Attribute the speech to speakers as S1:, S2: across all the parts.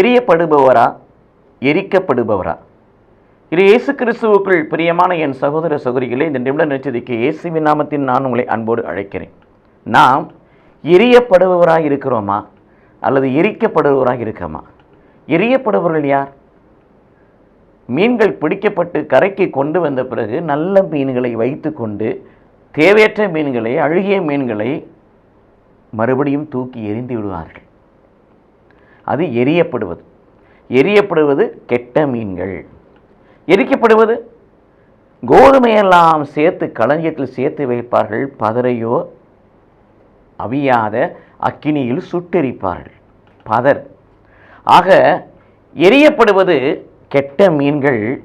S1: எரியப்படுபவரா? எரிக்கப்படுபவரா? இது இயேசு கிறிஸ்துவுக்குள் பிரியமான என் சகோதர சகோதரிகளே இந்த நிமிட நிச்சயத்துக்கு இயேசுவின் நாமத்தின் நான் உங்களை அன்போடு அழைக்கிறேன். நாம் எரியப்படுபவராக இருக்கிறோமா? அல்லது எரிக்கப்படுபவராக இருக்கோமா? எரியப்படுபவர்கள் யார்? மீன்கள் பிடிக்கப்பட்டு கரைக்கு கொண்டு வந்த பிறகு நல்ல மீன்களை வைத்துக்கொண்டு தேவையற்ற மீன்களை அழுகிய மீன்களை மறுபடியும் தூக்கி எரிந்து விடுவார்கள். அது எரியப்படுவது. எரியப்படுவது கெட்ட மீன்கள். எரிக்கப்படுவது. கோதுமையெல்லாம் சேர்த்து களஞ்சியத்தில் சேர்த்து வைப்பார்கள். பதரையோ அவியாத அக்கினியில் சுட்டெரிப்பார்கள். பதர். ஆக எரியப்படுவது கெட்ட மீன்கள்.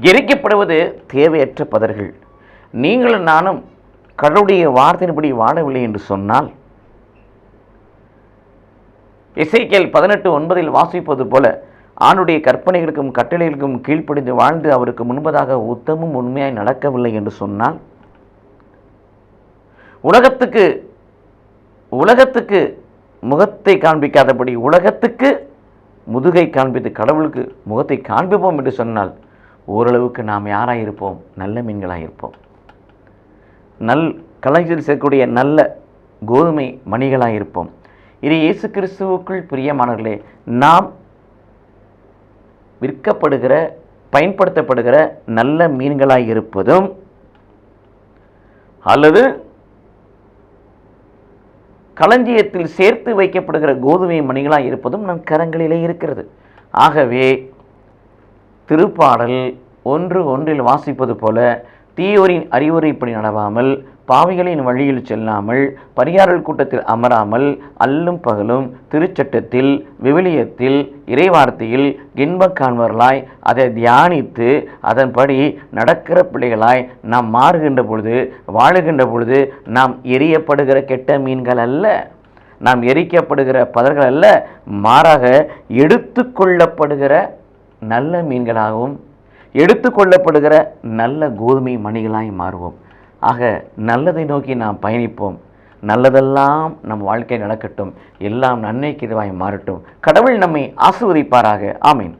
S1: எரிக்கப்படுவது தேவையற்ற பதர்கள். நீங்களும் நானும் கடவுளுடைய வார்த்தையின்படி வாழவில்லை என்று சொன்னால் இசைக்கேல் பதினெட்டு ஒன்பதில் வாசிப்பது போல ஆணுடைய கற்பனைகளுக்கும் கட்டளைகளுக்கும் கீழ்ப்படிந்து வாழ்ந்து அவருக்கு முன்பதாக உத்தமும் உண்மையாய் நடக்கவில்லை என்று சொன்னால் உலகத்துக்கு உலகத்துக்கு முகத்தை காண்பிக்காதபடி உலகத்துக்கு முதுகை காண்பித்து கடவுளுக்கு முகத்தை காண்பிப்போம் என்று சொன்னால் ஓரளவுக்கு நாம் யாராக இருப்போம் நல்ல மீன்களாக இருப்போம் நல் கலைஞர் சேர்க்கக்கூடிய நல்ல கோதுமை மணிகளாக இருப்போம் இது இயேசு கிறிஸ்துவுக்குள் பிரியமானவர்களே நாம் விற்கப்படுகிற பயன்படுத்தப்படுகிற நல்ல மீன்களாக இருப்பதும் அல்லது களஞ்சியத்தில் சேர்த்து வைக்கப்படுகிற கோதுமை மணிகளாக இருப்பதும் நம் கரங்களிலே இருக்கிறது. ஆகவே திருப்பாடல் ஒன்று ஒன்றில் வாசிப்பது போல தீயோரின் அறிவுரைப்படி நடவாமல் பாவிகளின் வழியில் செல்லாமல் பரியாரல் கூட்டத்தில் அமராமல் அல்லும் பகலும் திருச்சட்டத்தில் விவிலியத்தில் இறைவார்த்தையில் இன்பக் காண்பர்களாய் அதை தியானித்து அதன்படி நடக்கிற பிள்ளைகளாய் நாம் மாறுகின்ற பொழுது வாழுகின்ற பொழுது நாம் எரியப்படுகிற கெட்ட மீன்கள் அல்ல. நாம் எரிக்கப்படுகிற பதர்கள் அல்ல. மாறாக எடுத்துக்கொள்ளப்படுகிற நல்ல மீன்களாகவும் எடுத்துக்கொள்ளப்படுகிற நல்ல கோதுமை மணிகளாய் மாறுவோம். ஆக நல்லதை நோக்கி நாம் பயணிப்போம். நல்லதெல்லாம் நம் வாழ்க்கை நடக்கட்டும். எல்லாம் நன்மைக்கு இதுவாய் மாறட்டும். கடவுள் நம்மை ஆசிர்வதிப்பாராக. ஆமீன்.